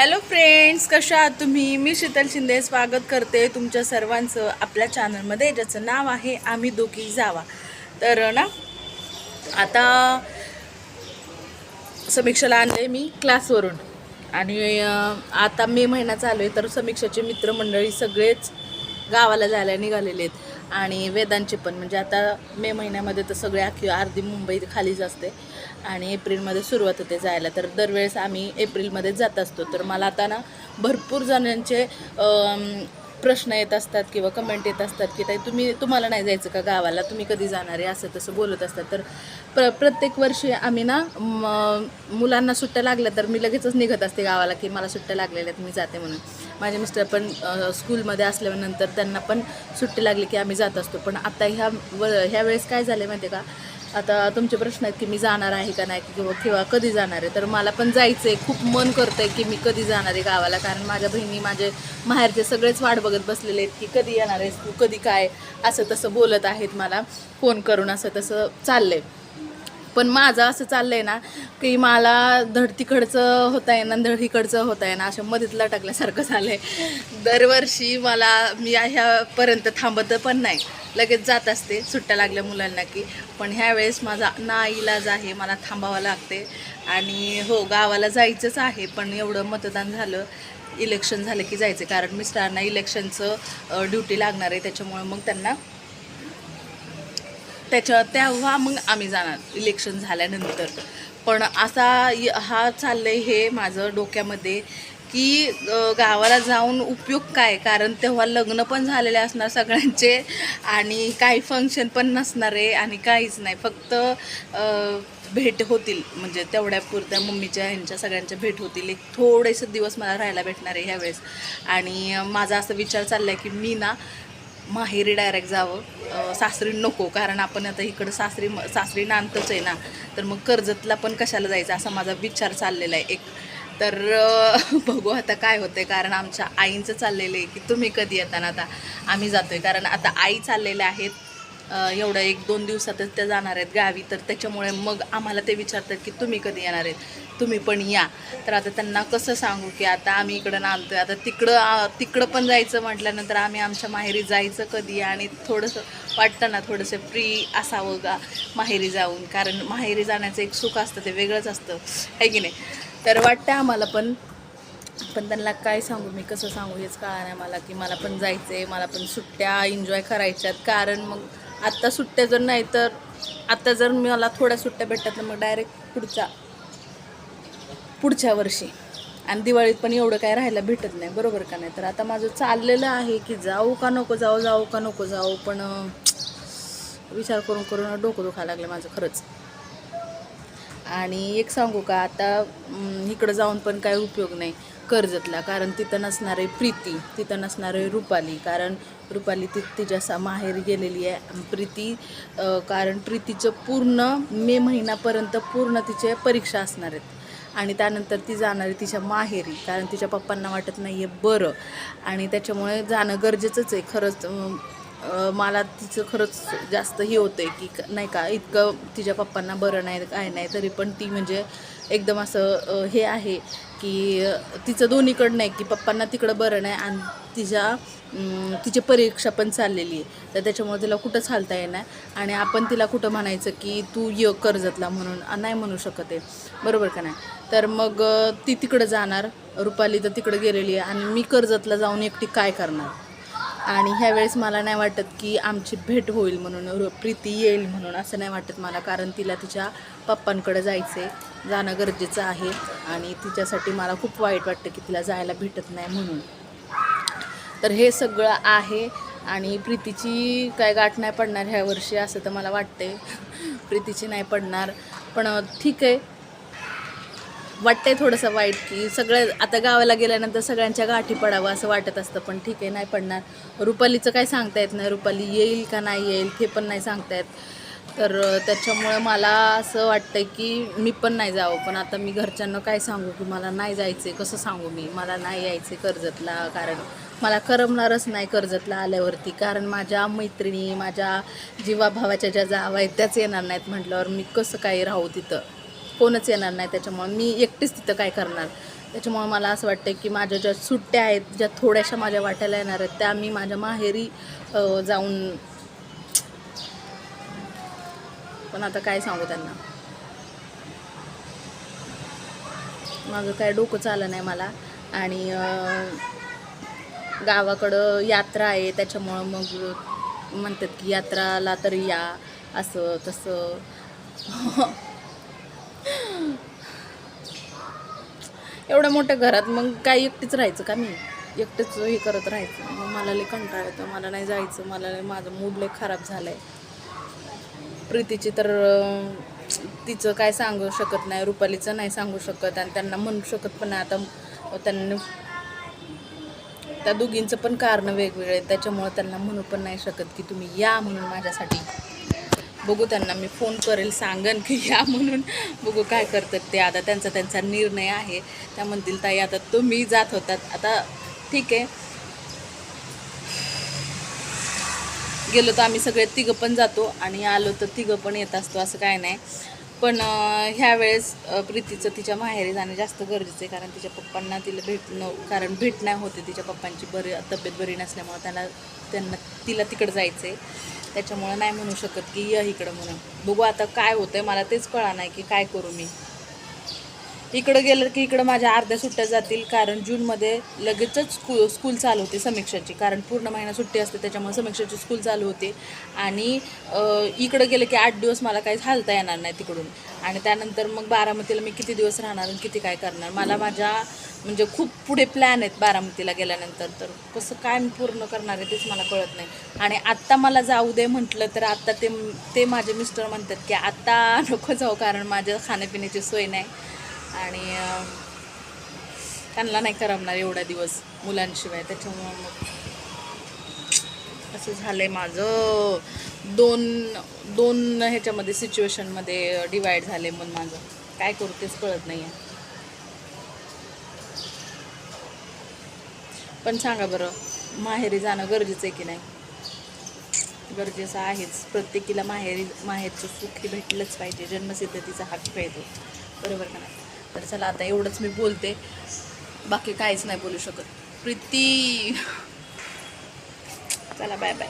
Hello friends कशा आहात तुम्ही? मी शीतल शिंदे स्वागत करते तुमच्या सर्वांचं आपल्या चॅनलमध्ये ज्याचं नाव आहे आम्ही दोघी जावा. तर ना आता समीक्षाला आणले मी क्लासवरून. आणि आता मे महिना चालू आहे तर समीक्षाचे मित्रमंडळी सगळेच गावाला जायला निघालेले आहेत. आणि वेदांचे पण. म्हणजे आता मे महिन्यामध्ये तर सगळे अख्खी अर्धी मुंबई खालीच असते आणि एप्रिलमध्ये सुरुवात होते जायला. तर दरवेळेस आम्ही एप्रिलमध्ये जात असतो. तर मला आता ना भरपूर जणांचे प्रश्न येत असतात किंवा कमेंट येत असतात की ताई तुम्ही तुम्हाला नाही जायचं का गावाला? तुम्ही कधी जाणार आहे? असं तसं बोलत असतात. तर प्र प्रत्येक वर्षी आम्ही ना मुलांना सुट्ट्या लागल्या तर मी लगेचच निघत असते गावाला की मला सुट्ट्या लागलेल्या आहेत मी जाते म्हणून. माझे मिस्टर पण स्कूलमध्ये असल्यानंतर त्यांना पण सुट्टी लागली की आम्ही जात असतो. पण आता ह्या व ह्या वेळेस काय झालं माहिती आहे का? आता तुमचे प्रश्न आहेत की मी जाणार आहे का नाही किंवा किंवा कधी जाणार आहे. तर मला पण जायचं आहे खूप मन करतं आहे की मी कधी जाणार आहे गावाला. कारण माझ्या बहिणी माझे माहेरचे सगळेच वाट बघत बसलेले आहेत की कधी येणार आहेस तू कधी काय? असं तसं बोलत आहेत मला. फोन करून असं तसं चाललं आहे पण माझं असं चाललं आहे ना की मला धड तिकडचं होत आहे ना धड इकडचं होत आहे ना अशा मधीत लटकल्यासारखं आहे दरवर्षी मला मी ह्यापर्यंत थांबत पण नाही. लगेच जात असते सुट्ट्या लागल्या मुलांना की. पण ह्यावेळेस माझा ना इलाज आहे मला थांबावं लागते. आणि हो गावाला जायचंच आहे पण एवढं मतदान झालं इलेक्शन झालं की जायचं. कारण मिस्टरांना इलेक्शनचं ड्युटी लागणार आहे त्याच्यामुळे मग त्यांना त्याच्या तेव्हा मग आम्ही जाणार इलेक्शन झाल्यानंतर. पण असा य- हा आहे हे माझं डोक्यामध्ये. की गावाला जाऊन उपयोग काय? कारण तेव्हा लग्न पण झालेले असणार सगळ्यांचे आणि काही फंक्शन पण नसणार आहे आणि काहीच नाही. फक्त भेट होतील. म्हणजे तेवढ्या पुरत्या मम्मीच्या ह्यांच्या सगळ्यांच्या भेट होतील. एक थोडेसे दिवस मला राहायला भेटणार आहे ह्यावेळेस. आणि माझा असा विचार चालला आहे की मी ना माहेरी डायरेक्ट जावं. सासरी नको. कारण आपण आता इकडं सासरी सासरी नांदतच आहे ना. तर मग कर्जतला पण कशाला जायचं? असा माझा विचार चाललेला आहे. एक तर बघू आता काय होते कारण आमच्या आईंचं चाललेलं आहे की तुम्ही कधी येताना आता आम्ही जातो आहे कारण आता आई चाललेल्या आहेत. एवढं एक दोन दिवसातच त्या जाणार आहेत गावी. तर त्याच्यामुळे मग आम्हाला ते विचारतात की तुम्ही कधी येणार आहेत? तुम्ही पण या. तर आता त्यांना कसं सांगू की आता आम्ही इकडं नांदतोय. आता तिकडं तिकडं पण जायचं म्हटल्यानंतर आम्ही आमच्या माहेरी जायचं कधी? आणि थोडंसं वाटतं ना थोडंसं फ्री असावं का माहेरी जाऊन? कारण माहेरी जाण्याचं एक सुख असतं ते वेगळंच असतं. आहे की नाही? तर वाटतं आम्हाला पण. पण त्यांना काय सांगू मी कसं सांगू हेच कळणार नाही मला की मला पण जायचं आहे मला पण सुट्ट्या एन्जॉय करायच्यात. कारण मग आत्ता सुट्ट्या जर नाही तर आत्ता जर मला थोड्या सुट्ट्या भेटतात तर मग डायरेक्ट पुढच्या पुढच्या वर्षी. आणि दिवाळीत पण एवढं काय राहायला भेटत नाही बरोबर का नाही? तर आता माझं चाललेलं आहे की जाऊ का नको जाऊ जाऊ का नको जाऊ. पण विचार करून करून डोकं दुखायला लागलं माझं खरंच. आणि एक सांगू का आता इकडं जाऊन पण काय उपयोग नाही कर्जतला कारण तिथं नसणार आहे प्रीती तिथं नसणार आहे रुपाली कारण रुपाली ती तिच्या सा माहेर गेलेली आहे. प्रीती कारण प्रीतीचं पूर्ण मे महिन्यापर्यंत पूर्ण तिचे परीक्षा असणार आहेत. आणि त्यानंतर ती जाणार आहे तिच्या माहेरी कारण तिच्या पप्पांना वाटत नाही आहे बरं. आणि त्याच्यामुळे जाणं गरजेचंच आहे. खरंच मला तिचं खरंच जास्त हे होतं आहे की नाही का इतकं तिच्या पप्पांना बरं नाही काय नाही तरी पण ती म्हणजे एकदम असं हे आहे की तिचं दोन्हीकडं नाही की पप्पांना तिकडं बरं नाही आणि तिच्या तिची परीक्षा पण चाललेली आहे. तर त्याच्यामुळे तिला कुठंच हालता येणार आणि आपण तिला कुठं म्हणायचं की तू ये कर्जतला म्हणून नाही म्हणू शकत आहे. बरोबर का नाही? तर मग ती तिकडं जाणार रुपाली तर तिकडं गेलेली आहे आणि मी कर्जतला जाऊन एकटी काय करणार? आणि ह्यावेळेस मला नाही वाटत की आमची भेट होईल म्हणून प्रीती येईल म्हणून असं नाही वाटत मला कारण तिला तिच्या पप्पांकडे जायचं आहे जाणं गरजेचं आहे. आणि तिच्यासाठी मला खूप वाईट वाटतं की तिला जायला भेटत नाही म्हणून. तर हे सगळं आहे आणि प्रीतीची काय गाठ नाही पडणार ह्या वर्षी असं तर मला वाटते प्रीतीची नाही पडणार. पण ठीक आहे. वाटतंय थोडंसं वाईट की सगळं आता गावाला गेल्यानंतर सगळ्यांच्या गाठी पडावं असं वाटत असतं पण ठीक आहे नाही पडणार. रुपालीचं काय सांगता येत नाही. रुपाली येईल का नाही येईल ते पण नाही सांगता येत. तर त्याच्यामुळं मला असं वाटतंय की मी पण नाही जावं. पण आता मी घरच्यांना काय सांगू की मला नाही जायचं कसं सांगू मी? मला नाही यायचं कर्जतला कारण मला करमणारच नाही कर्जतला आल्यावरती. कारण माझ्या मैत्रिणी माझ्या जीवाभावाच्या ज्या जावा आहेत त्याच येणार नाहीत म्हटल्यावर मी कसं काय राहू तिथं? कोणच येणार नाही त्याच्यामुळे. मी एकटीच तिथं काय करणार? त्याच्यामुळे मला असं वाटतं की माझ्या ज्या सुट्ट्या आहेत ज्या थोड्याशा माझ्या वाट्याला येणार आहेत त्या मी माझ्या माहेरी जाऊन पण आता काय सांगू त्यांना? माझं काय डोकं चालं नाही मला. आणि गावाकडं यात्रा आहे त्याच्यामुळं मग म्हणतात की यात्राला तर या असं तसं. एवढ्या मोठ्या घरात मग काय एकटीच राहायचं का मी? एकटंच हे करत राहायचं. मग मला लय कंटाळा येतो. मला नाही जायचं. मला लय माझं मूड लय खराब झालं आहे प्रीतीची तर तिचं काय सांगू शकत नाही. रुपालीचं नाही सांगू शकत. आणि त्यांना म्हणू शकत पण आता त्यांनी त्या दोघींचं पण कारणं वेगवेगळे त्याच्यामुळं त्यांना म्हणू पण नाही शकत की तुम्ही या म्हणून माझ्यासाठी. बघू त्यांना मी फोन करेल सांगन की या म्हणून. बघू काय करतात ते. आता त्यांचा त्यांचा निर्णय आहे. त्या म्हणतील ताई आता तुम्ही जात होतात. आता ठीक आहे. गेलो तर आम्ही सगळे तिघं पण जातो आणि आलो तर तिघं पण येत असतो असं काय नाही. पण ह्यावेळेस ह्या वेळेस प्रीतीचं तिच्या माहेरी जाणं जास्त गरजेचं आहे. कारण तिच्या पप्पांना तिला भेटणं कारण भेट नाही होते तिच्या पप्पांची. बरी तब्येत बरी नसल्यामुळं त्यांना त्यांना तिला तिकडं जायचं आहे त्याच्यामुळं नाही म्हणू शकत की य इकडं म्हणून. बघू आता काय होतं आहे मला तेच कळा नाही की काय करू मी. इकडं गेलं की इकडं माझ्या अर्ध्या सुट्ट्या जातील कारण जूनमध्ये लगेचच स्कूल स्कूल चालू होते समीक्षाची कारण पूर्ण महिना सुट्टी असते त्याच्यामुळे समीक्षाची स्कूल चालू होते. आणि इकडं गेलं की आठ दिवस मला काहीच हालता येणार नाही तिकडून. आणि त्यानंतर मग बारामतीला मी किती दिवस राहणार आणि किती काय करणार? मला माझ्या म्हणजे खूप पुढे प्लॅन आहेत बारामतीला गेल्यानंतर तर कसं काय मी पूर्ण करणार आहे तेच मला कळत नाही. आणि आत्ता मला जाऊ दे म्हटलं तर आत्ता ते ते माझे मिस्टर म्हणतात की आत्ता नको जाऊ कारण माझ्या खाण्यापिण्याची सोय नाही. आणि त्यांना नाही करमणार एवढा दिवस मुलांशिवाय. त्याच्यामुळं मग असं झालं आहे माझं. दोन दोन ह्याच्यामध्ये सिच्युएशनमध्ये डिवाईड झाले मग माझं. काय करू तेच कळत नाही आहे पण सांगा बरं माहेरी जाणं गरजेचं आहे की नाही? गरजेचं आहेच. प्रत्येकीला माहेरी माहेरचं सुख हे भेटलंच पाहिजे. जन्मसिद्धतीचा हक्क पाहिजे बरोबर का नाही? तर चला आता एवढंच मी बोलते. बाकी काहीच नाही बोलू शकत. प्रीती. चला बाय बाय